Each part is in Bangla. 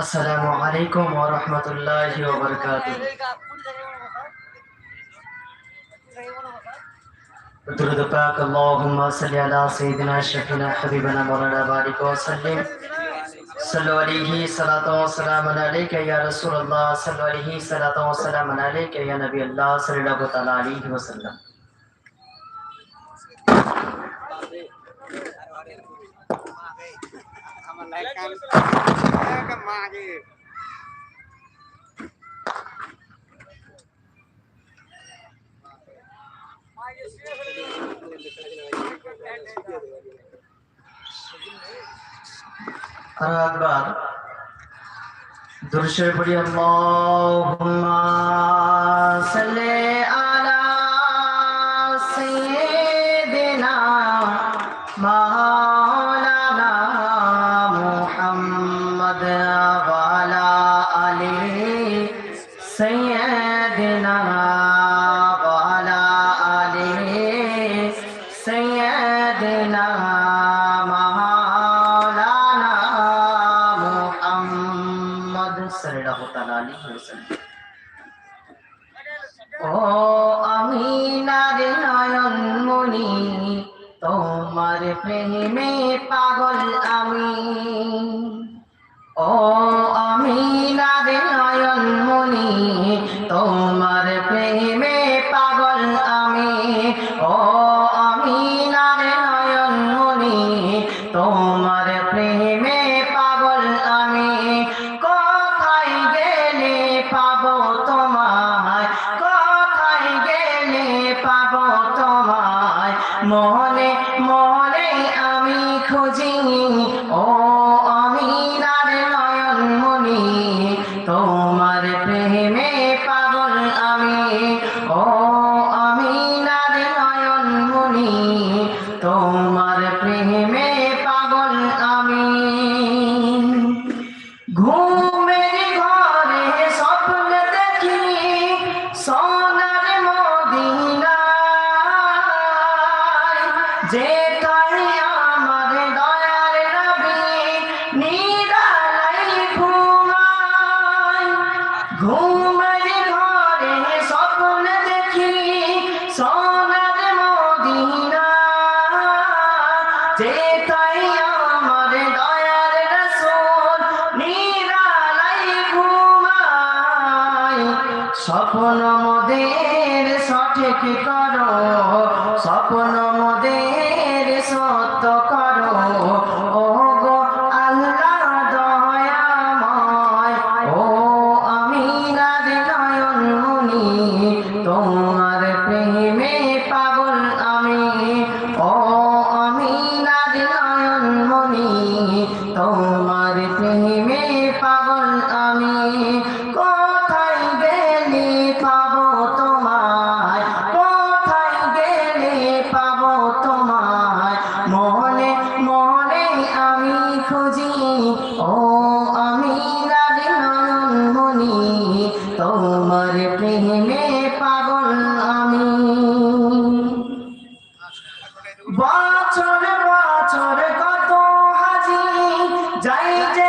السلام علیکم ورحمۃ اللہ وبرکاتہ۔ درود پاک، اللہم صلی علی سیدنا، شفینا، حبیبنا، مولانا بارک وسلم صلو علیہ صلاة و سلام علیکہ یا رسول اللہ صلو علیہ صلاة و سلام علیکہ یا نبی اللہ صلی اللہ علیہ وسلم۔ ในการแล้วก็มาอีก আকবার দুরুদ শরীফ পড়ি আল্লাহুম্মা সাল্লি আমি Glory. তোমার প্রেমে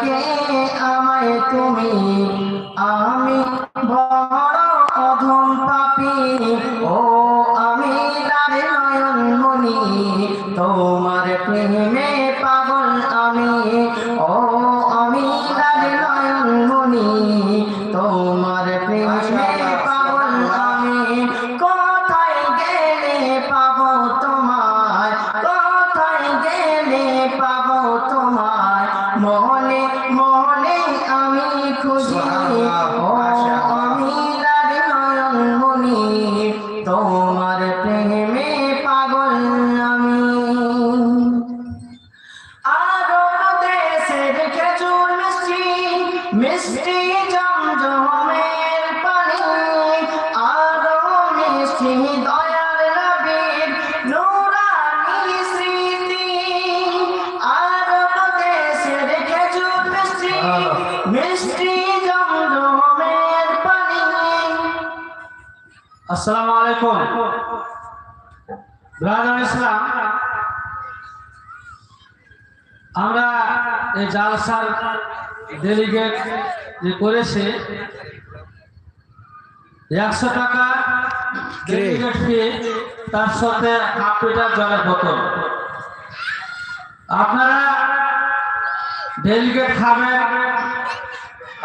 ডাকে আমায় তুমি আমি মিষ্টি জমজমের পানি, আরও মিষ্টি দয়ার নবীর নুরানি স্মৃতি। আরও দেশের খেজুর মিষ্টি মিষ্টি জমজমের পানি। আসসালামু আলাইকুম। ব্রাদার ইসলাম, আমরা এই জালসার ডেলিগেট যে করেছে, একশো টাকা ডেলিগেট ফি তার সাথে হাফ লিটার জলের বোতল। আপনারা ডেলিগেট খাবেন,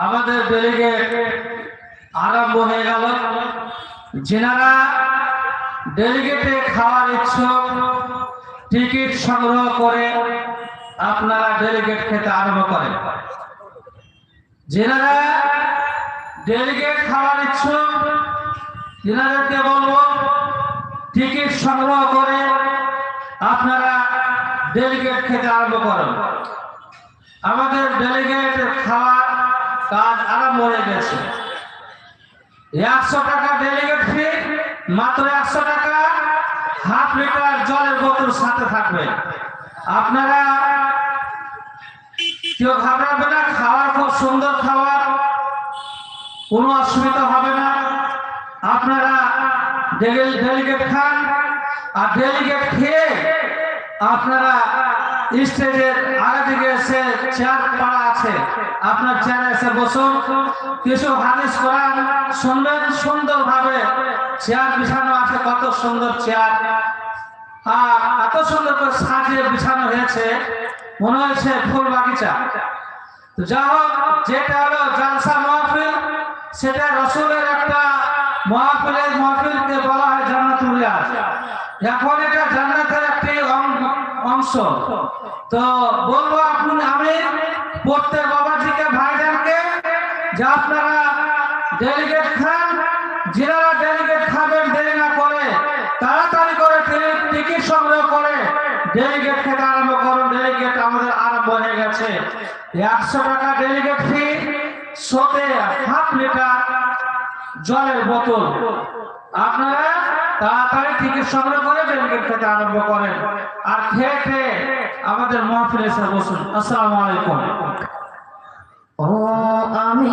আমাদের ডেলিগেট আরম্ভ হয়ে গেল। যেনারা ডেলিগেটে খাওয়ার ইচ্ছুক টিকিট সংগ্রহ করে আপনারা ডেলিগেট খেতে আরম্ভ করেন। যেনারা ডেলিগেট খাওয়ার ইচ্ছুক যেনাদেরকে বলব, টিকিট সংগ্রহ করে আপনারা ডেলিগেট খেতে আরম্ভ করেন। আমাদের ডেলিগেট খাওয়ার কাজ আরম্ভ হয়ে গেছে। একশো টাকা ডেলিগেট ফি, মাত্র একশো টাকা, হাফ লিটার জলের বোতল সাথে থাকবে। আপনারা কেউ ঘাবড়াবে না খাওয়ার খুব সুন্দর খাবার কোনো অসুবিধা হবে না। আপনারা ডেলিগেট খান। আর ডেলিগেট খেয়ে আপনারা স্টেজের আগে দিকে এসে চেয়ার পাড়া আছে, আপনার চেয়ারে এসে বসুন। কিছু হাদিস কোরআন শুনবেন সুন্দর ভাবে চেয়ার বিছানো আছে, কত সুন্দর চেয়ার। আর এত সুন্দর করে সাজিয়ে বিছানো হয়েছে। মনে হয়েছে ফুল বাগিচা। তো যা হোক, যেটা হলো জালসা মাহফিল, সেটা রসুলের একটা মাহফিলের মাহফিলকে বলা হয় জান্নাতুল এখন এটা জান্নাতের একটি অংশ। তো বলব আপনি, আমি প্রত্যেক বাবাজিকে, ভাইজানকে, যে আপনারা ডেলিগেট খান যারা ডেলিগেট খাবেন দেরি না করে, তাড়াতাড়ি করে টিকিট সংগ্রহ করে ডেলিগেট খেতে আরম্ভ করুন ডেলিগেট আমাদের আরম্ভ হয়ে গেছে। একশো টাকা ডেলিগেট ফি শোতে হাফ লিটার জলের বোতল। আপনারা তাড়াতাড়ি টিকিট সংগ্রহ করে ডেলিগেট খেতে আরম্ভ করেন। আর খেয়ে খেয়ে আমাদের মহফিলে এসে বসুন। আসসালামু আলাইকুম। ও আমি